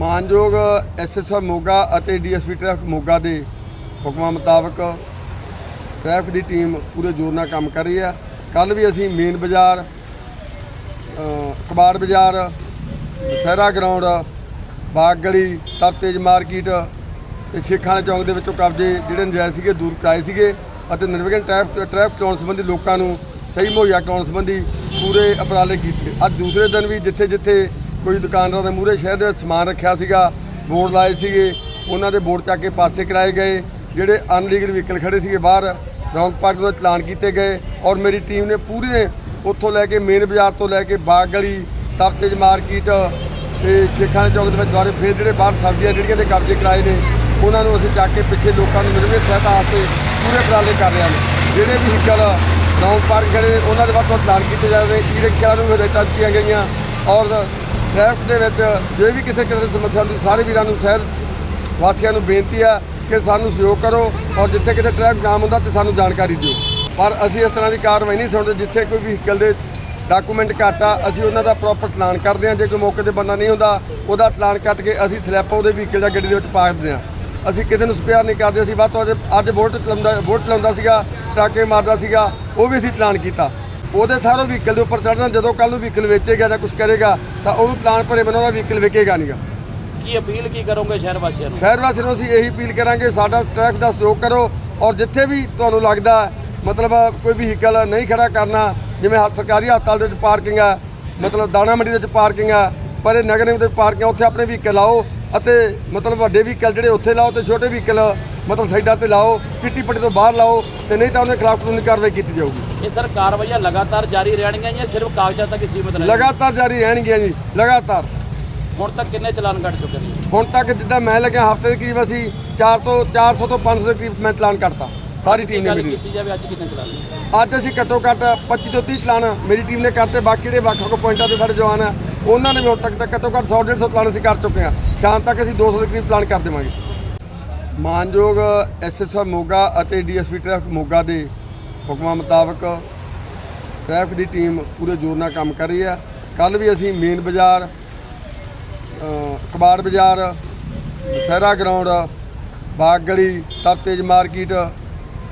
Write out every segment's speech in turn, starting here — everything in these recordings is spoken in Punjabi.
ਮਾਨਯੋਗ ਐਸਐਸਆਰ ਮੋਗਾ ਅਤੇ ਡੀਐਸਪੀ ਟ੍ਰੈਫਿਕ ਮੋਗਾ ਦੇ ਹੁਕਮਾਂ ਮੁਤਾਬਕ ਟ੍ਰੈਫਿਕ ਦੀ ਟੀਮ ਪੂਰੇ ਜ਼ੋਰ ਨਾਲ ਕੰਮ ਕਰ ਰਹੀ ਹੈ। ਕੱਲ ਵੀ ਅਸੀਂ ਮੇਨ ਬਾਜ਼ਾਰ ਕਬਾੜ ਬਾਜ਼ਾਰ ਸਹਿਰਾ ਗਰਾਊਂਡ ਬਾਗ ਗਲੀ ਤਪਤੇਜ ਮਾਰਕੀਟ ਤੇ ਸ਼ੇਖਾਂ ਚੌਂਕ ਦੇ ਵਿੱਚੋਂ ਕਬਜ਼ੇ ਜਿਹੜੇ ਨਜਾਇਜ਼ ਸੀਗੇ, ਦੂਰ ਕਰਾਏ ਸੀਗੇ ਅਤੇ ਨਿਰਵਿਘਨ ਟ੍ਰੈਫਿਕ ਟ੍ਰੈਫਿਕ ਚਲਾਉਣ ਸੰਬੰਧੀ ਲੋਕਾਂ ਨੂੰ ਸਹੀ ਮੁਹੱਈਆ ਕਰਾਉਣ ਸੰਬੰਧੀ ਪੂਰੇ ਉਪਰਾਲੇ ਕੀਤੇ। ਅੱਜ ਦੂਸਰੇ ਦਿਨ ਵੀ ਜਿੱਥੇ ਜਿੱਥੇ ਕੋਈ ਦੁਕਾਨਦਾਰ ਦੇ ਮੂਹਰੇ ਸ਼ਹਿਰ ਦੇ ਵਿੱਚ ਸਮਾਨ ਰੱਖਿਆ ਸੀਗਾ, ਬੋਰਡ ਲਾਏ ਸੀਗੇ, ਉਹਨਾਂ ਦੇ ਬੋਰਡ ਚੱਕ ਕੇ ਪਾਸੇ ਕਰਾਏ ਗਏ, ਜਿਹੜੇ ਅਨਲੀਗਲ ਵਹੀਕਲ ਖੜੇ ਸੀਗੇ ਬਾਹਰ ਰੌਂਗ ਪਾਰਕ ਦਾ ਚਲਾਨ ਕੀਤੇ ਗਏ ਔਰ ਮੇਰੀ ਟੀਮ ਨੇ ਪੂਰੇ ਉੱਥੋਂ ਲੈ ਕੇ ਮੇਨ ਬਾਜ਼ਾਰ ਤੋਂ ਲੈ ਕੇ ਬਾਗ ਗਲੀ ਤਪਤੇਜ ਮਾਰਕੀਟ ਤੇ ਸ਼ੇਖਾਂ ਦੇ ਚੌਕ ਦੇ ਵਿੱਚ ਦੁਆਰੇ ਫੇਰ ਜਿਹੜੇ ਬਾਹਰ ਸਬਜ਼ੀਆਂ ਜਿਹੜੀਆਂ ਦੇ ਕਬਜ਼ੇ ਕਰਾਏ ਨੇ, ਉਹਨਾਂ ਨੂੰ ਅਸੀਂ ਚੱਕ ਕੇ ਪਿੱਛੇ ਲੋਕਾਂ ਨੂੰ ਨਿਰਵਿਘਨ ਸਹਾਇਤਾ ਵਾਸਤੇ ਪੂਰੇ ਉਪਰਾਲੇ ਕਰ ਰਹੇ ਹਾਂ। ਜਿਹੜੇ ਵਹੀਕਲ ਰੌਂਗ ਪਾਰਕ ਖੜੇ ਉਹਨਾਂ ਦੇ ਵੱਧ ਤੋਂ ਚਲਾਨ ਕੀਤੇ ਜਾ ਰਹੇ ਨੇ ਈ ਰਿਕਸ਼ਾ ਨੂੰ ਹਦਾਇਤਾਂ ਦਿੱਤੀਆਂ ਗਈਆਂ ਔਰ ਟ੍ਰੈਫਿਕ ਦੇ ਵਿੱਚ ਜੇ ਵੀ ਕਿਸੇ ਕਿਸੇ ਸਮੱਸਿਆ ਹੁੰਦੀ, ਸਾਰੇ ਵੀਰਾਂ ਨੂੰ ਸ਼ਹਿਰ ਵਾਸੀਆਂ ਨੂੰ ਬੇਨਤੀ ਆ ਕਿ ਸਾਨੂੰ ਸਹਿਯੋਗ ਕਰੋ ਔਰ ਜਿੱਥੇ ਕਿਤੇ ਟ੍ਰੈਫਿਕ ਜਾਮ ਹੁੰਦਾ ਤੇ ਸਾਨੂੰ ਜਾਣਕਾਰੀ ਦਿਓ। ਪਰ ਅਸੀਂ ਇਸ ਤਰ੍ਹਾਂ ਦੀ ਕਾਰਵਾਈ ਨਹੀਂ ਸੁਣਦੇ ਜਿੱਥੇ ਕੋਈ ਵਹੀਕਲ ਦੇ ਡਾਕੂਮੈਂਟ ਘੱਟ ਆ, ਅਸੀਂ ਉਹਨਾਂ ਦਾ ਪ੍ਰੋਪਰ ਚਲਾਨ ਕਰਦੇ ਹਾਂ। ਜੇ ਕੋਈ ਮੌਕੇ ਤੇ ਬੰਦਾ ਨਹੀਂ ਹੁੰਦਾ, ਉਹਦਾ ਚਲਾਨ ਕੱਟ ਕੇ ਅਸੀਂ ਸਲੈਪ ਉਹਦੇ ਵਹੀਕਲ ਜਾਂ ਗੱਡੀ ਦੇ ਵਿੱਚ ਪਾ ਦਿੰਦੇ ਹਾਂ। ਅਸੀਂ ਕਿਸੇ ਨੂੰ ਸਪੇਅਰ ਨਹੀਂ ਕਰਦੇ, ਅਸੀਂ ਵੱਧ ਤੋਂ ਵੱਧ ਅੱਜ ਵੋਟ ਚਲਾਉਂਦਾ ਵੋਟ ਚਲਾਉਂਦਾ ਸੀਗਾ ਟਾਕੇ ਮਾਰਦਾ ਸੀਗਾ, ਉਹ ਵੀ ਅਸੀਂ ਚਲਾਨ ਕੀਤਾ। ਉਹਦੇ ਸਾਰੋਂ ਵਹੀਕਲ ਦੇ ਉੱਪਰ ਚੜ੍ਹਨਾ ਜਦੋਂ ਕੱਲ ਨੂੰ ਵਹੀਕਲ ਵੇਚੇਗਾ ਜਾਂ ਕੁਝ ਕਰੇਗਾ ਤਾਂ ਉਹਨੂੰ ਚਲਾਨ ਭਰੇ ਬਿਨਾਂ ਉਹਦਾ ਵਹੀਕਲ ਵਿਕੇਗਾ ਨਹੀਂਗਾ ਕੀ ਅਪੀਲ ਕੀ ਕਰੋਗੇ ਸ਼ਹਿਰ ਵਾਸੀਆਂ ਨੂੰ? ਸ਼ਹਿਰ ਵਾਸੀਆਂ ਨੂੰ ਅਸੀਂ ਇਹੀ ਅਪੀਲ ਕਰਾਂਗੇ ਸਾਡਾ ਟ੍ਰੈਫਿਕ ਦਾ ਸਹਿਯੋਗ ਕਰੋ ਔਰ ਜਿੱਥੇ ਵੀ ਤੁਹਾਨੂੰ ਲੱਗਦਾ ਮਤਲਬ ਕੋਈ ਵਹੀਕਲ ਨਹੀਂ ਖੜਾ ਕਰਨਾ ਜਿਵੇਂ ਸਰਕਾਰੀ ਹਸਪਤਾਲ ਦੇ ਵਿੱਚ ਪਾਰਕਿੰਗ ਆ ਮਤਲਬ ਦਾਣਾ ਮੰਡੀ ਦੇ ਵਿੱਚ ਪਾਰਕਿੰਗ ਆ ਪਰ ਇਹ ਨਗਰ ਨਿਗਮ ਦੇ ਪਾਰਕਿੰਗ ਉੱਥੇ ਆਪਣੇ ਵਹੀਕਲ ਲਾਓ ਅਤੇ ਮਤਲਬ ਵੱਡੇ ਵਹੀਕਲ ਜਿਹੜੇ ਉੱਥੇ ਲਾਓ ਤੇ ਛੋਟੇ ਵਹੀਕਲ ਮਤਲਬ ਸਾਈਡਾਂ ਤੇ ਲਾਓ ਚਿੱਟੀ ਪੱਟੀ ਤੋਂ ਬਾਹਰ ਲਾਓ ਤੇ ਨਹੀਂ ਤਾਂ ਉਹਦੇ ਖਿਲਾਫ ਕਾਨੂੰਨੀ ਕਾਰਵਾਈ ਕੀਤੀ ਜਾਊਗੀ। ਇਹ ਸਰ ਕਾਰਵਾਈਆਂ ਲਗਾਤਾਰ ਜਾਰੀ ਰਹਿਣਗੀਆਂ ਜਾਂ ਸਿਰਫ ਕਾਗਜ਼ਾਂ ਤੱਕ ਹੀ ਸੀਮਿਤ ਰਹਿਣਗੀਆਂ? ਲਗਾਤਾਰ ਜਾਰੀ ਰਹਿਣਗੀਆਂ ਜੀ ਲਗਾਤਾਰ। ਹੁਣ ਤੱਕ ਕਿੰਨੇ ਚਲਾਨ ਕੱਟ ਚੁੱਕੇ ਨੇ ਹੁਣ ਤੱਕ ਜਿੱਦਾਂ ਮੈਂ ਲੱਗਿਆ ਹਫ਼ਤੇ ਦੇ ਕਰੀਬ ਅਸੀਂ 400 400 ਤੋਂ 500 ਦੇ ਕਰੀਬ ਮੈਂ ਚਲਾਨ ਕਰਤਾ ਸਾਰੀ ਟੀਮ ਨੇ ਗੱਲ ਮੇਰੀ। ਕੀਤੀ ਜਾਵੇ ਅੱਜ ਕਿੰਨੇ ਚਲਾਨ ਅੱਜ ਅਸੀਂ ਘੱਟੋ ਘੱਟ 25 ਤੋਂ 30 ਚਲਾਨ ਮੇਰੀ ਟੀਮ ਨੇ ਕਰਤੇ ਬਾਕੀ ਜਿਹੜੇ ਵੱਖ ਵੱਖ ਪੁਆਇੰਟਾਂ ਤੇ ਸਾਡੇ ਜਵਾਨ ਆ ਉਹਨਾਂ ਨੇ ਵੀ ਹੁਣ ਤੱਕ ਤਾਂ ਘੱਟੋ ਘੱਟ 100 150 ਚਲਾਨ ਅਸੀਂ ਕਰ ਚੁੱਕੇ ਆ। ਸ਼ਾਮ ਤੱਕ ਅਸੀਂ 200 ਦੇ ਕਰੀਬ ਪਲਾਨ ਕਰ ਦੇਵਾਂਗੇ। ਮਾਨਯੋਗ ਐਸਐਸਆਰ ਮੋਗਾ ਅਤੇ ਡੀਐਸਪੀ ਟ੍ਰੈਫਿਕ ਮੋਗਾ ਦੇ ਹੁਕਮਾਂ ਮੁਤਾਬਕ ਟ੍ਰੈਫਿਕ ਦੀ ਟੀਮ ਪੂਰੇ ਜ਼ੋਰ ਨਾਲ ਕੰਮ ਕਰ ਰਹੀ ਹੈ। ਕੱਲ ਵੀ ਅਸੀਂ ਮੇਨ ਬਾਜ਼ਾਰ ਕਬਾੜ ਬਾਜ਼ਾਰ ਸਹਿਰਾ ਗਰਾਊਂਡ ਬਾਗ ਗਲੀ ਤਪਤੇਜ ਮਾਰਕੀਟ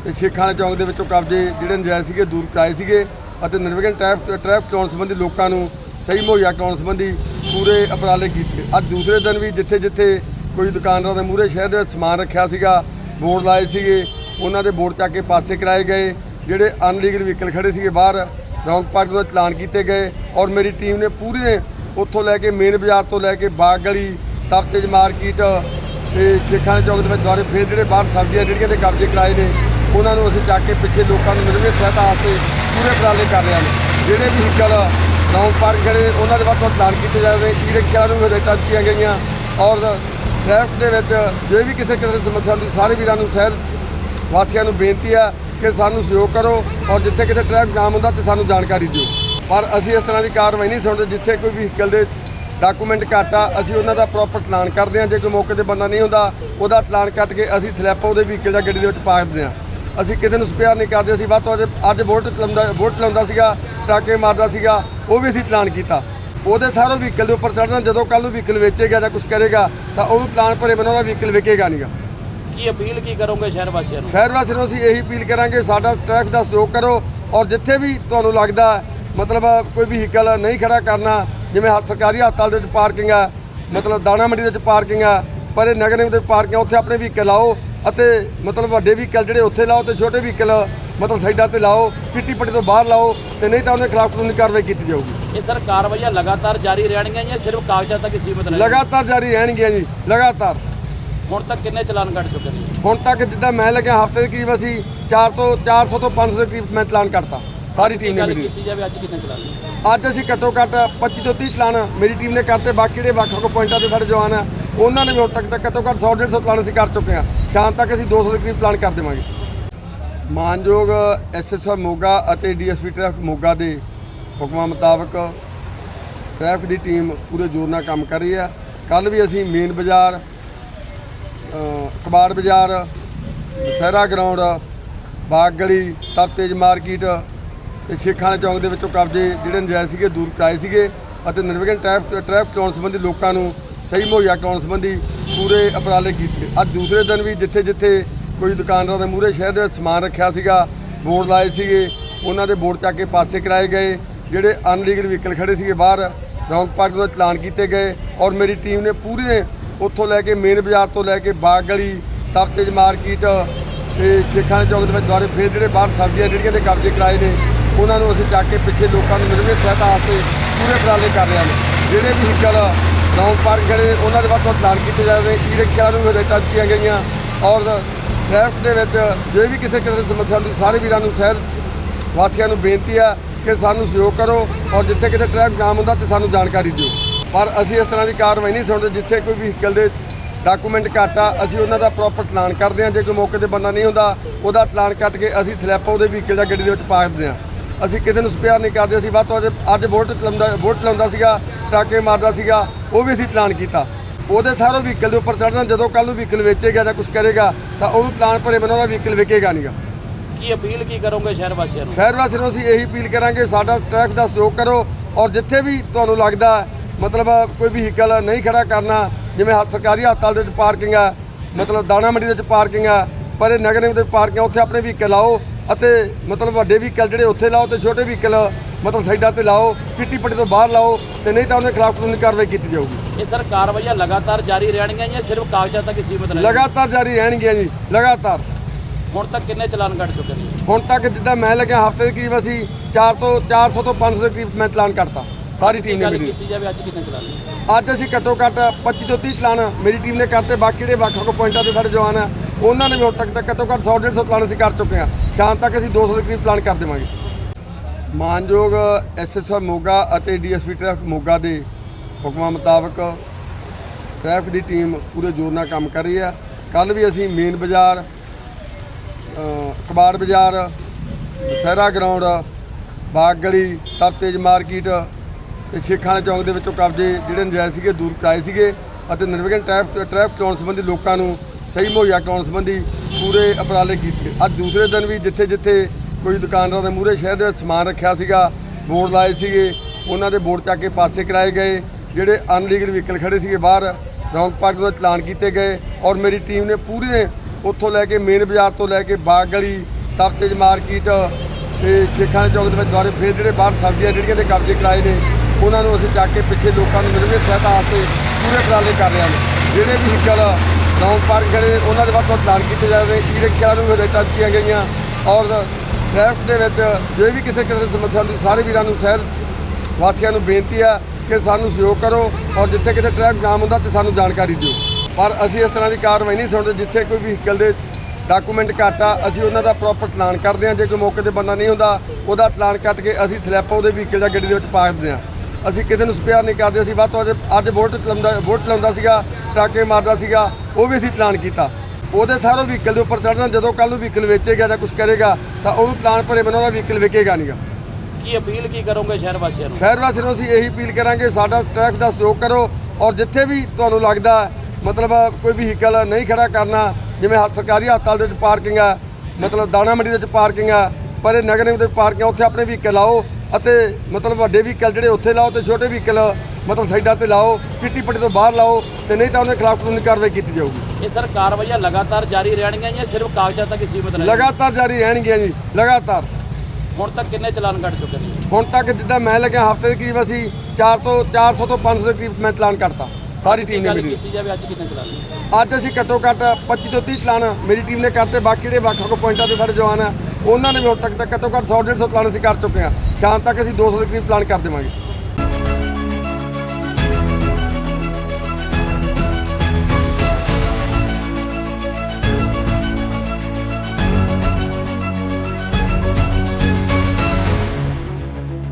ਤੇ ਸ਼ੇਖਾਂ ਚੌਂਕ ਦੇ ਵਿੱਚੋਂ ਕਬਜ਼ੇ ਜਿਹੜੇ ਨਜਾਇਜ਼ ਸੀਗੇ, ਦੂਰ ਕਰਾਏ ਸੀਗੇ ਅਤੇ ਨਿਰਵਿਘਨ ਟ੍ਰੈਫਿਕ ਟ੍ਰੈਫਿਕ ਚਲਾਉਣ ਸੰਬੰਧੀ ਲੋਕਾਂ ਨੂੰ ਸਹੀ ਮੁਹੱਈਆ ਕਰਾਉਣ ਸੰਬੰਧੀ ਪੂਰੇ ਉਪਰਾਲੇ ਕੀਤੇ। ਅੱਜ ਦੂਸਰੇ ਦਿਨ ਵੀ ਜਿੱਥੇ ਜਿੱਥੇ ਕੋਈ ਦੁਕਾਨਦਾਰ ਦੇ ਮੂਹਰੇ ਸ਼ਹਿਰ ਦੇ ਵਿੱਚ ਸਮਾਨ ਰੱਖਿਆ ਸੀਗਾ, ਬੋਰਡ ਲਾਏ ਸੀਗੇ, ਉਹਨਾਂ ਦੇ ਬੋਰਡ ਚੱਕ ਕੇ ਪਾਸੇ ਕਰਾਏ ਗਏ। ਜਿਹੜੇ ਅਨਲੀਗਲ ਵਹੀਕਲ ਖੜੇ ਸੀਗੇ ਬਾਹਰ, ਰੌਂਗ ਪਾਰਕ ਦਾ ਚਲਾਨ ਕੀਤੇ ਗਏ ਔਰ ਮੇਰੀ ਟੀਮ ਨੇ ਪੂਰੇ ਉੱਥੋਂ ਲੈ ਕੇ ਮੇਨ ਬਾਜ਼ਾਰ ਤੋਂ ਲੈ ਕੇ ਬਾਗ ਗਲੀ ਤਪਤੇਜ ਮਾਰਕੀਟ ਤੇ ਸ਼ੇਖਾਂ ਦੇ ਚੌਕ ਦੇ ਵਿੱਚ ਦੁਆਰੇ ਫਿਰ ਜਿਹੜੇ ਬਾਹਰ ਸਬਜ਼ੀਆਂ ਜਿਹੜੀਆਂ ਦੇ ਕਬਜ਼ੇ ਕਰਾਏ ਨੇ, ਉਹਨਾਂ ਨੂੰ ਅਸੀਂ ਚੱਕ ਕੇ ਪਿੱਛੇ ਲੋਕਾਂ ਨੂੰ ਨਿਰਵਿਘਨ ਸਹਾਇਤਾ ਵਾਸਤੇ ਪੂਰੇ ਉਪਰਾਲੇ ਕਰ ਰਹੇ ਹਾਂ। ਜਿਹੜੇ ਵਹੀਕਲ ਰੌਂਗ ਪਾਰਕ ਖੜੇ ਉਹਨਾਂ ਦੇ ਵੱਧ ਤੋਂ ਚਲਾਨ ਕੀਤੇ ਜਾ ਰਹੇ ਨੇ। ਈ ਰਿਕਸ਼ਾ ਨੂੰ ਹਦਾਇਤਾਂ ਦਿੱਤੀਆਂ ਗਈਆਂ ਔਰ ਟ੍ਰੈਫਿਕ ਦੇ ਵਿੱਚ ਜੇ ਵੀ ਕਿਸੇ ਕਿਸੇ ਸਮੱਸਿਆ ਹੁੰਦੀ, ਸਾਰੇ ਵੀਰਾਂ ਨੂੰ ਸ਼ਹਿਰ ਵਾਸੀਆਂ ਨੂੰ ਬੇਨਤੀ ਆ ਕਿ ਸਾਨੂੰ ਸਹਿਯੋਗ ਕਰੋ ਔਰ ਜਿੱਥੇ ਕਿਤੇ ਟ੍ਰੈਫਿਕ ਜਾਮ ਹੁੰਦਾ ਤੇ ਸਾਨੂੰ ਜਾਣਕਾਰੀ ਦਿਓ। ਪਰ ਅਸੀਂ ਇਸ ਤਰ੍ਹਾਂ ਦੀ ਕਾਰਵਾਈ ਨਹੀਂ ਸੁਣਦੇ ਜਿੱਥੇ ਕੋਈ ਵਹੀਕਲ ਦੇ ਡਾਕੂਮੈਂਟ ਘੱਟ ਆ, ਅਸੀਂ ਉਹਨਾਂ ਦਾ ਪ੍ਰੋਪਰ ਚਲਾਨ ਕਰਦੇ ਹਾਂ। ਜੇ ਕੋਈ ਮੌਕੇ ਤੇ ਬੰਦਾ ਨਹੀਂ ਹੁੰਦਾ, ਉਹਦਾ ਚਲਾਨ ਕੱਟ ਕੇ ਅਸੀਂ ਸਲੈਪ ਉਹਦੇ ਵਹੀਕਲ ਜਾਂ ਗੱਡੀ ਦੇ ਵਿੱਚ ਪਾ ਦਿੰਦੇ ਹਾਂ। ਅਸੀਂ ਕਿਸੇ ਨੂੰ ਸਪੇਅਰ ਨਹੀਂ ਕਰਦੇ, ਅਸੀਂ ਵੱਧ ਤੋਂ ਵੱਧ ਅੱਜ ਵੋਟ ਚਲਾਉਂਦਾ ਵੋਟ ਲਾਉਂਦਾ ਸੀਗਾ ਟਾਕੇ ਮਾਰਦਾ ਸੀਗਾ, ਉਹ ਵੀ ਅਸੀਂ ਚਲਾਨ ਕੀਤਾ। ਉਹਦੇ ਸਾਰੋਂ ਵਹੀਕਲ ਦੇ ਉੱਪਰ ਚੜ੍ਹਨਾ ਜਦੋਂ ਕੱਲ ਨੂੰ ਵਹੀਕਲ ਵੇਚੇਗਾ ਜਾਂ ਕੁਝ ਕਰੇਗਾ, ਤਾਂ ਉਹਨੂੰ ਚਲਾਨ ਭਰੇ ਬਿਨਾਂ ਉਹਦਾ ਵਹੀਕਲ ਵਿਕੇਗਾ ਨਹੀਂਗਾ ਕੀ ਅਪੀਲ ਕੀ ਕਰੋਗੇ ਸ਼ਹਿਰ ਵਾਸੀਆਂ ਨੂੰ? ਸ਼ਹਿਰ ਵਾਸੀਆਂ ਨੂੰ ਅਸੀਂ ਇਹੀ ਅਪੀਲ ਕਰਾਂਗੇ ਸਾਡਾ ਟ੍ਰੈਫਿਕ ਦਾ ਸਹਿਯੋਗ ਕਰੋ ਔਰ ਜਿੱਥੇ ਵੀ ਤੁਹਾਨੂੰ ਲੱਗਦਾ ਮਤਲਬ ਕੋਈ ਵਹੀਕਲ ਨਹੀਂ ਖੜਾ ਕਰਨਾ ਜਿਵੇਂ ਸਰਕਾਰੀ ਹਸਪਤਾਲ ਦੇ ਵਿੱਚ ਪਾਰਕਿੰਗ ਆ ਮਤਲਬ ਦਾਣਾ ਮੰਡੀ ਦੇ ਵਿੱਚ ਪਾਰਕਿੰਗ ਆ ਪਰ ਇਹ ਨਗਰ ਨਿਗਮ ਦੇ ਪਾਰਕਿੰਗ ਆ ਉੱਥੇ ਆਪਣੇ ਵਹੀਕਲ ਲਾਓ ਅਤੇ ਮਤਲਬ ਵੱਡੇ ਵਹੀਕਲ ਜਿਹੜੇ ਉੱਥੇ ਲਾਓ ਤੇ ਛੋਟੇ ਵਹੀਕਲ ਮਤਲਬ ਸਾਈਡਾਂ ਤੇ ਲਾਓ ਚਿੱਟੀ ਪੱਟੀ ਤੋਂ ਬਾਹਰ ਲਾਓ ਤੇ ਨਹੀਂ ਤਾਂ ਉਹਦੇ ਖਿਲਾਫ ਕਾਨੂੰਨੀ ਕਾਰਵਾਈ ਕੀਤੀ ਜਾਊਗੀ। ਇਹ ਸਰ ਕਾਰਵਾਈਆਂ ਲਗਾਤਾਰ ਜਾਰੀ ਰਹਿਣਗੀਆਂ ਜਾਂ ਸਿਰਫ ਕਾਗਜ਼ਾਂ ਤੱਕ ਹੀ ਸੀਮਿਤ ਰਹਿਣਗੀਆਂ? ਲਗਾਤਾਰ ਜਾਰੀ ਰਹਿਣਗੀਆਂ ਜੀ ਲਗਾਤਾਰ। ਹੁਣ ਤੱਕ ਕਿੰਨੇ ਚਲਾਨ ਕੱਟ ਚੁੱਕੇ ਨੇ? ਹੁਣ ਤੱਕ ਜਿੱਦਾਂ ਮੈਂ ਲੱਗਿਆ ਹਫ਼ਤੇ ਦੇ ਕਰੀਬ ਅਸੀਂ 400 400 ਤੋਂ 500 ਦੇ ਕਰੀਬ ਮੈਂ ਚਲਾਨ ਕਰਤਾ ਸਾਰੀ ਟੀਮ ਨੇ ਗੱਲ ਮੇਰੀ। ਕੀਤੀ ਜਾਵੇ ਅੱਜ ਕਿੰਨੇ ਚਲਾਨ ਅੱਜ ਅਸੀਂ ਘੱਟੋ ਘੱਟ 25 ਤੋਂ 30 ਚਲਾਨ ਮੇਰੀ ਟੀਮ ਨੇ ਕਰਤੇ ਬਾਕੀ ਜਿਹੜੇ ਵੱਖ ਵੱਖ ਪੁਆਇੰਟਾਂ ਤੇ ਸਾਡੇ ਜਵਾਨ ਆ ਉਹਨਾਂ ਨੇ ਵੀ ਹੁਣ ਤੱਕ ਤਾਂ ਘੱਟੋ ਘੱਟ 100 150 ਚਲਾਨ ਅਸੀਂ ਕਰ ਚੁੱਕੇ ਆ। ਸ਼ਾਮ ਤੱਕ ਅਸੀਂ 200 ਦੇ ਕਰੀਬ ਪਲਾਨ ਕਰ ਦੇਵਾਂਗੇ। ਮਾਨਯੋਗ ਐਸਐਸਆਰ ਮੋਗਾ ਅਤੇ ਡੀਐਸਪੀ ਟ੍ਰੈਫਿਕ ਮੋਗਾ ਦੇ ਹੁਕਮਾਂ ਮੁਤਾਬਕ ਟ੍ਰੈਫਿਕ ਦੀ ਟੀਮ ਪੂਰੇ ਜ਼ੋਰ ਨਾਲ ਕੰਮ ਕਰ ਰਹੀ ਹੈ ਕੱਲ ਵੀ ਅਸੀਂ ਮੇਨ ਬਾਜ਼ਾਰ ਕਬਾੜ ਬਾਜ਼ਾਰ ਸਹਿਰਾ ਗਰਾਊਂਡ ਬਾਗ ਗਲੀ ਤਪਤੇਜ ਮਾਰਕੀਟ ਤੇ ਸ਼ੇਖਾਂ ਵਾਲੇ ਚੌਂਕ ਦੇ ਵਿੱਚੋਂ ਕਬਜ਼ੇ ਜਿਹੜੇ ਨਜਾਇਜ਼ ਸੀਗੇ, ਦੂਰ ਕਰਾਏ ਸੀਗੇ ਅਤੇ ਨਿਰਵਿਘਨ ਟ੍ਰੈਫਿਕ ਟ੍ਰੈਫਿਕ ਚਲਾਉਣ ਸੰਬੰਧੀ ਲੋਕਾਂ ਨੂੰ ਸਹੀ ਮੁਹੱਈਆ ਕਰਾਉਣ ਸੰਬੰਧੀ ਪੂਰੇ ਉਪਰਾਲੇ ਕੀਤੇ। ਅੱਜ ਦੂਸਰੇ ਦਿਨ ਵੀ ਜਿੱਥੇ ਜਿੱਥੇ ਕੋਈ ਦੁਕਾਨਦਾਰਾਂ ਦੇ ਮੂਹਰੇ ਸ਼ਹਿਰ ਦੇ ਵਿੱਚ ਸਮਾਨ ਰੱਖਿਆ ਸੀਗਾ, ਬੋਰਡ ਲਾਏ ਸੀਗੇ, ਉਹਨਾਂ ਦੇ ਬੋਰਡ ਚੱਕ ਕੇ ਪਾਸੇ ਕਰਾਏ ਗਏ, ਜਿਹੜੇ ਅਨਲੀਗਲ ਵਹੀਕਲ ਖੜੇ ਸੀਗੇ ਬਾਹਰ ਰੌਂਗ ਪਾਰਕ ਦਾ ਚਲਾਨ ਕੀਤੇ ਗਏ ਔਰ ਮੇਰੀ ਟੀਮ ਨੇ ਪੂਰੇ ਉੱਥੋਂ ਲੈ ਕੇ ਮੇਨ ਬਾਜ਼ਾਰ ਤੋਂ ਲੈ ਕੇ ਬਾਗ ਗਲੀ ਤਪਤੇਜ ਮਾਰਕੀਟ ਤੇ ਸ਼ੇਖਾਂ ਦੇ ਚੌਕ ਦੇ ਵਿੱਚ ਦੁਆਰੇ ਫੇਰ ਜਿਹੜੇ ਬਾਹਰ ਸਬਜ਼ੀਆਂ ਜਿਹੜੀਆਂ ਦੇ ਕਬਜ਼ੇ ਕਰਾਏ ਨੇ, ਉਹਨਾਂ ਨੂੰ ਅਸੀਂ ਚੱਕ ਕੇ ਪਿੱਛੇ ਲੋਕਾਂ ਨੂੰ ਮਿਲਵੇ ਸਹਾਇਤਾ ਵਾਸਤੇ ਪੂਰੇ ਉਪਰਾਲੇ ਕਰ ਰਹੇ ਨੇ ਜਿਹੜੇ ਵੀ ਵਹੀਕਲ ਰੌਂਗ ਪਾਰਕ ਖੜੇ ਉਹਨਾਂ ਦੇ ਵੱਧ ਤੋਂ ਚਲਾਨ ਕੀਤੇ ਜਾ ਰਹੇ ਈ ਰਿਕਸ਼ਾ ਨੂੰ ਹਦਾਇਤਾਂ ਦਿੱਤੀਆਂ ਗਈਆਂ ਔਰ ਟ੍ਰੈਫਿਕ ਦੇ ਵਿੱਚ ਜੇ ਵੀ ਕਿਸੇ ਕਿਸੇ ਸਮੱਸਿਆ ਹੁੰਦੀ, ਸਾਰੇ ਵੀਰਾਂ ਨੂੰ ਸ਼ਹਿਰ ਵਾਸੀਆਂ ਨੂੰ ਬੇਨਤੀ ਆ ਕਿ ਸਾਨੂੰ ਸਹਿਯੋਗ ਕਰੋ ਔਰ ਜਿੱਥੇ ਕਿਤੇ ਟ੍ਰੈਫਿਕ ਜਾਮ ਹੁੰਦਾ ਤੇ ਸਾਨੂੰ ਜਾਣਕਾਰੀ ਦਿਓ। ਪਰ ਅਸੀਂ ਇਸ ਤਰ੍ਹਾਂ ਦੀ ਕਾਰਵਾਈ ਨਹੀਂ ਸੁਣਦੇ ਜਿੱਥੇ ਕੋਈ ਵਹੀਕਲ ਦੇ ਡਾਕੂਮੈਂਟ ਘੱਟ ਆ ਅਸੀਂ ਉਹਨਾਂ ਦਾ ਪ੍ਰੋਪਰ ਚਲਾਨ ਕਰਦੇ ਹਾਂ। ਜੇ ਕੋਈ ਮੌਕੇ ਤੇ ਬੰਦਾ ਨਹੀਂ ਹੁੰਦਾ ਉਹਦਾ ਚਲਾਨ ਕੱਟ ਕੇ ਅਸੀਂ ਸਲੈਪ ਉਹਦੇ ਵਹੀਕਲ ਜਾਂ ਗੱਡੀ ਦੇ ਵਿੱਚ ਪਾ ਦਿੰਦੇ ਹਾਂ। ਅਸੀਂ ਕਿਸੇ ਨੂੰ ਸਪੇਅਰ ਨਹੀਂ ਕਰਦੇ ਅਸੀਂ ਵੱਧ ਤੋਂ ਵੱਧ ਅੱਜ ਵੋਟ ਚਲਾਉਂਦਾ ਵੋਟ ਚਲਾਉਂਦਾ ਸੀਗਾ ਟਾਕੇ ਮਾਰਦਾ ਸੀਗਾ ਉਹ ਵੀ ਅਸੀਂ ਚਲਾਨ ਕੀਤਾ। ਉਹਦੇ ਸਾਰੋਂ ਵਹੀਕਲ ਦੇ ਉੱਪਰ ਚੜ੍ਹਨਾ ਜਦੋਂ ਕੱਲ ਨੂੰ ਵਹੀਕਲ ਵੇਚੇਗਾ ਜਾਂ ਕੁਝ ਕਰੇਗਾ ਤਾਂ ਉਹਨੂੰ ਚਲਾਨ ਭਰੇ ਬਿਨਾਂ ਉਹਦਾ ਵਹੀਕਲ ਵਿਕੇਗਾ ਨਹੀਂਗਾ ਕੀ ਅਪੀਲ ਕੀ ਕਰੋਗੇ ਸ਼ਹਿਰ ਵਾਸੀਆਂ ਨੂੰ? ਸ਼ਹਿਰ ਵਾਸੀਆਂ ਨੂੰ ਅਸੀਂ ਇਹੀ ਅਪੀਲ ਕਰਾਂਗੇ ਸਾਡਾ ਟ੍ਰੈਫਿਕ ਦਾ ਸਹਿਯੋਗ ਕਰੋ ਔਰ ਜਿੱਥੇ ਵੀ ਤੁਹਾਨੂੰ ਲੱਗਦਾ ਮਤਲਬ ਕੋਈ ਵਹੀਕਲ ਨਹੀਂ ਖੜਾ ਕਰਨਾ ਜਿਵੇਂ ਸਰਕਾਰੀ ਹਸਪਤਾਲ ਦੇ ਵਿੱਚ ਪਾਰਕਿੰਗ ਆ ਮਤਲਬ ਦਾਣਾ ਮੰਡੀ ਦੇ ਵਿੱਚ ਪਾਰਕਿੰਗ ਆ ਪਰ ਇਹ ਨਗਰ ਨਿਗਮ ਦੇ ਪਾਰਕਿੰਗ ਉੱਥੇ ਆਪਣੇ ਵਹੀਕਲ ਲਾਓ ਅਤੇ ਮਤਲਬ ਵੱਡੇ ਵਹੀਕਲ ਜਿਹੜੇ ਉੱਥੇ ਲਾਓ ਤੇ ਛੋਟੇ ਵਹੀਕਲ ਮਤਲਬ ਸਾਈਡਾਂ ਤੇ ਲਾਓ ਕਿੱਟੀ ਪੱਟੀ ਤੋਂ ਬਾਹਰ ਲਾਓ ਤੇ ਨਹੀਂ ਤਾਂ ਉਹਦੇ ਖਿਲਾਫ ਕਾਨੂੰਨੀ ਕਾਰਵਾਈ ਕੀਤੀ ਜਾਊਗੀ। ਇਹ ਸਰ ਕਾਰਵਾਈਆਂ ਲਗਾਤਾਰ ਜਾਰੀ ਰਹਿਣਗੀਆਂ ਜਾਂ ਸਿਰਫ ਕਾਗਜ਼ਾਂ ਤੱਕ ਹੀ ਸੀਮਿਤ ਰਹਿਣਗੀਆਂ? ਲਗਾਤਾਰ ਜਾਰੀ ਰਹਿਣਗੀਆਂ ਜੀ ਲਗਾਤਾਰ। ਹੁਣ ਤੱਕ ਕਿੰਨੇ ਚਲਾਨ ਕੱਟ ਚੁੱਕੇ ਨੇ? ਹੁਣ ਤੱਕ ਜਿੱਦਾਂ ਮੈਂ ਲੱਗਿਆ ਹਫ਼ਤੇ ਦੇ ਕਰੀਬ ਅਸੀਂ 400 400 ਤੋਂ 500 ਦੇ ਕਰੀਬ ਮੈਂ ਚਲਾਨ ਕਰਤਾ ਸਾਰੀ ਟੀਮ ਨੇ ਗੱਲ ਮੇਰੀ ਕੀਤੀ ਜਾਵੇ ਅੱਜ ਕਿੰਨੇ ਚਲਾਨ ਅੱਜ ਅਸੀਂ ਘੱਟੋ ਘੱਟ 25 ਤੋਂ 30 ਚਲਾਨ ਮੇਰੀ ਟੀਮ ਨੇ ਕਰਤੇ ਬਾਕੀ ਜਿਹੜੇ ਵੱਖ ਵੱਖ ਪੁਆਇੰਟਾਂ ਤੇ ਸਾਡੇ ਜਵਾਨ ਆ ਉਹਨਾਂ ਨੇ ਵੀ ਹੁਣ ਤੱਕ ਤੱਕ ਘੱਟੋ ਘੱਟ 100 150 ਚਲਾਨ ਅਸੀਂ ਕਰ ਚੁੱਕੇ ਹਾਂ ਸ਼ਾਮ ਤੱਕ ਅਸੀਂ 200 ਦੇ ਕਰੀਬ ਪਲਾਨ ਕਰ ਦੇਵਾਂਗੇ। ਮਾਨਯੋਗ ਐਸਐਸਆਰ ਮੋਗਾ ਅਤੇ ਡੀਐਸਪੀ ਟ੍ਰੈਫਿਕ ਮੋਗਾ ਦੇ ਹੁਕਮਾਂ ਮੁਤਾਬਕ ਟ੍ਰੈਫਿਕ ਦੀ ਟੀਮ ਪੂਰੇ ਜ਼ੋਰ ਨਾਲ ਕੰਮ ਕਰ ਰਹੀ ਆ। ਕੱਲ ਵੀ ਅਸੀਂ ਮੇਨ ਬਾਜ਼ਾਰ ਅ, ਕਬਾੜ ਬਾਜ਼ਾਰ ਸਹਿਰਾ ਗਰਾਊਂਡ ਬਾਗ ਗਲੀ ਤਪਤੇਜ ਮਾਰਕੀਟ ਤੇ ਸ਼ੇਖਾਂ ਵਾਲੇ ਚੌਂਕ ਦੇ ਵਿੱਚੋਂ ਕਬਜ਼ੇ ਜਿਹੜੇ ਨਜਾਇਜ਼ ਸੀਗੇ, ਦੂਰ ਕਰਾਏ ਸੀਗੇ ਅਤੇ ਨਿਰਵਿਘਨ ਟ੍ਰੈਫਿਕ ਟ੍ਰੈਫਿਕ ਚਲਾਉਣ ਸੰਬੰਧੀ ਲੋਕਾਂ ਨੂੰ ਸਹੀ ਮੁਹੱਈਆ ਕਰਾਉਣ ਸੰਬੰਧੀ ਪੂਰੇ ਉਪਰਾਲੇ ਕੀਤੇ। ਅੱਜ ਦੂਸਰੇ ਦਿਨ ਵੀ ਜਿੱਥੇ ਜਿੱਥੇ ਕੋਈ ਦੁਕਾਨਦਾਰ ਦੇ ਮੂਹਰੇ ਸ਼ਹਿਰ ਦੇ ਵਿੱਚ ਸਮਾਨ ਰੱਖਿਆ ਸੀਗਾ, ਬੋਰਡ ਲਾਏ ਸੀਗੇ, ਉਹਨਾਂ ਦੇ ਬੋਰਡ ਚੱਕ ਕੇ ਪਾਸੇ ਕਰਾਏ ਗਏ, ਜਿਹੜੇ ਅਨਲੀਗਲ ਵਹੀਕਲ ਖੜੇ ਸੀਗੇ ਬਾਹਰ ਰੌਂਗ ਪਾਰਕ ਦਾ ਚਲਾਨ ਕੀਤੇ ਗਏ ਔਰ ਮੇਰੀ ਟੀਮ ਨੇ ਪੂਰੇ ਉੱਥੋਂ ਲੈ ਕੇ, ਮੇਨ ਬਾਜ਼ਾਰ ਤੋਂ ਲੈ ਕੇ ਬਾਗ ਗਲੀ ਤਪਤੇਜ ਮਾਰਕੀਟ ਤੇ ਸ਼ੇਖਾਂ ਦੇ ਚੌਕ ਦੇ ਵਿੱਚ ਦੁਆਰੇ ਫੇਰ ਜਿਹੜੇ ਬਾਹਰ ਸਬਜ਼ੀਆਂ ਜਿਹੜੀਆਂ ਦੇ ਕਬਜ਼ੇ ਕਰਾਏ ਨੇ ਉਹਨਾਂ ਨੂੰ ਅਸੀਂ ਚੱਕ ਕੇ ਪਿੱਛੇ ਲੋਕਾਂ ਨੂੰ ਮਿਲਵੇ ਸਹਾਇਤਾ ਵਾਸਤੇ ਪੂਰੇ ਉਪਰਾਲੇ ਕਰ ਰਹੇ ਹਨ ਜਿਹੜੇ ਵਹੀਕਲ ਰੌਂਗ ਪਾਰਕ ਖੜੇ ਨੇ, ਉਹਨਾਂ ਦੇ ਵੱਧ ਤੋਂ ਚਲਾਨ ਕੀਤੇ ਜਾ ਰਹੇ ਈ ਰਿਕਸ਼ਾ ਨੂੰ ਹਦਾਇਤਾਂ ਦਿੱਤੀਆਂ ਗਈਆਂ। ਔਰ ਟ੍ਰੈਫਿਕ ਦੇ ਵਿੱਚ ਜੇ ਵੀ ਕਿਸੇ ਕਿਸੇ ਸਮੱਸਿਆ ਹੁੰਦੀ ਸਾਰੇ ਵੀਰਾਂ ਨੂੰ ਸ਼ਹਿਰ ਵਾਸੀਆਂ ਨੂੰ ਬੇਨਤੀ ਆ ਕਿ ਸਾਨੂੰ ਸਹਿਯੋਗ ਕਰੋ ਔਰ ਜਿੱਥੇ ਕਿਤੇ ਟ੍ਰੈਫਿਕ ਜਾਮ ਹੁੰਦਾ ਤੇ ਸਾਨੂੰ ਜਾਣਕਾਰੀ ਦਿਓ। ਪਰ ਅਸੀਂ ਇਸ ਤਰ੍ਹਾਂ ਦੀ ਕਾਰਵਾਈ ਨਹੀਂ ਸੁਣਦੇ ਜਿੱਥੇ ਕੋਈ ਵਹੀਕਲ ਦੇ ਡਾਕੂਮੈਂਟ ਘੱਟ ਆ ਅਸੀਂ ਉਹਨਾਂ ਦਾ ਪ੍ਰੋਪਰ ਚਲਾਨ ਕਰਦੇ ਹਾਂ। ਜੇ ਕੋਈ ਮੌਕੇ ਤੇ ਬੰਦਾ ਨਹੀਂ ਹੁੰਦਾ ਉਹਦਾ ਚਲਾਨ ਕੱਟ ਕੇ ਅਸੀਂ ਸਲੈਪ ਉਹਦੇ ਵਹੀਕਲ ਜਾਂ ਗੱਡੀ ਦੇ ਵਿੱਚ ਪਾ ਦਿੰਦੇ ਹਾਂ। ਅਸੀਂ ਕਿਸੇ ਨੂੰ ਸਪੇਅਰ ਨਹੀਂ ਕਰਦੇ ਅਸੀਂ ਵੱਧ ਤੋਂ ਵੱਧ ਅੱਜ ਵੋਟ ਚਲਾਉਂਦਾ ਵੋਟ ਚਲਾਉਂਦਾ ਸੀਗਾ ਟਾਕੇ ਮਾਰਦਾ ਸੀਗਾ ਉਹ ਵੀ ਅਸੀਂ ਚਲਾਨ ਕੀਤਾ। ਉਹਦੇ ਸਾਰੋਂ ਵਹੀਕਲ ਦੇ ਉੱਪਰ ਚੜ੍ਹਨਾ ਜਦੋਂ ਕੱਲ ਨੂੰ ਵਹੀਕਲ ਵੇਚੇਗਾ ਜਾਂ ਕੁਝ ਕਰੇਗਾ ਤਾਂ ਉਹਨੂੰ ਚਲਾਨ ਭਰੇ ਬਿਨਾਂ ਉਹਦਾ ਵਹੀਕਲ ਵਿਕੇਗਾ ਨਹੀਂਗਾ ਕੀ ਅਪੀਲ ਕੀ ਕਰੋਗੇ ਸ਼ਹਿਰ ਵਾਸੀਆਂ ਨੂੰ? ਸ਼ਹਿਰ ਵਾਸੀਆਂ ਨੂੰ ਅਸੀਂ ਇਹੀ ਅਪੀਲ ਕਰਾਂਗੇ ਸਾਡਾ ਟ੍ਰੈਫਿਕ ਦਾ ਸਹਿਯੋਗ ਕਰੋ ਔਰ ਜਿੱਥੇ ਵੀ ਤੁਹਾਨੂੰ ਲੱਗਦਾ ਮਤਲਬ ਕੋਈ ਵਹੀਕਲ ਨਹੀਂ ਖੜਾ ਕਰਨਾ ਜਿਵੇਂ ਹੱਥ ਸਰਕਾਰੀ ਹਸਪਤਾਲ ਦੇ ਵਿੱਚ ਪਾਰਕਿੰਗ ਆ ਮਤਲਬ ਦਾਣਾ ਮੰਡੀ ਦੇ ਵਿੱਚ ਪਾਰਕਿੰਗ ਆ ਪਰ ਇਹ ਨਗਰ ਨਿਗਮ ਦੇ ਪਾਰਕਿੰਗ ਉੱਥੇ ਆਪਣੇ ਵਹੀਕਲ ਲਾਓ ਅਤੇ ਮਤਲਬ ਵੱਡੇ ਵਹੀਕਲ ਜਿਹੜੇ ਉੱਥੇ ਲਾਓ ਤੇ ਛੋਟੇ ਵਹੀਕਲ ਮਤਲਬ ਸਾਈਡਾਂ ਤੇ ਲਾਓ ਕਿੱਟੀ ਪੱਟੀ ਤੋਂ ਬਾਹਰ ਲਾਓ ਤੇ ਨਹੀਂ ਤਾਂ ਉਹਦੇ ਖਿਲਾਫ ਕਾਨੂੰਨੀ ਕਾਰਵਾਈ ਕੀਤੀ ਜਾਊਗੀ। ਇਹ ਸਰ ਕਾਰਵਾਈਆਂ ਲਗਾਤਾਰ ਜਾਰੀ ਰਹਿਣਗੀਆਂ ਜਾਂ ਸਿਰਫ ਕਾਗਜ਼ਾਂ ਤੱਕ ਹੀ ਸੀਮਿਤ ਰਹਿਣਗੀਆਂ? ਲਗਾਤਾਰ ਜਾਰੀ ਰਹਿਣਗੀਆਂ ਜੀ ਲਗਾਤਾਰ। ਹੁਣ ਤੱਕ ਕਿੰਨੇ ਚਲਾਨ ਕੱਟ ਚੁੱਕੇ ਨੇ? ਹੁਣ ਤੱਕ ਜਿੱਦਾਂ ਮੈਂ ਲੱਗਿਆ ਹਫ਼ਤੇ ਦੇ ਕਰੀਬ ਅਸੀਂ 400 400 ਤੋਂ 500 ਦੇ ਕਰੀਬ ਮੈਂ ਚਲਾਨ ਕਰਤਾ ਸਾਰੀ ਟੀਮ ਨੇ ਮੇਰੀ। ਕੀਤੀ ਜਾਵੇ ਅੱਜ ਕਿੰਨੇ ਚਲਾਨ? ਅੱਜ ਅਸੀਂ ਘੱਟੋ ਘੱਟ 25 ਤੋਂ 30 ਚਲਾਨ ਮੇਰੀ ਟੀਮ ਨੇ ਕਰਤੇ ਬਾਕੀ ਜਿਹੜੇ ਵੱਖ ਵੱਖ ਪੁਆਇੰਟਾਂ ਤੇ ਸਾਡੇ ਜਵਾਨ ਆ ਉਹਨਾਂ ਨੇ ਵੀ ਹੁਣ ਤੱਕ ਤੱਕ ਘੱਟੋ ਘੱਟ 100 150 ਪਲਾਨ ਅਸੀਂ ਕਰ ਚੁੱਕੇ ਹਾਂ। ਸ਼ਾਮ ਤੱਕ ਅਸੀਂ 200 ਦੇ ਕਰੀਬ ਪਲਾਨ ਕਰ ਦੇਵਾਂਗੇ।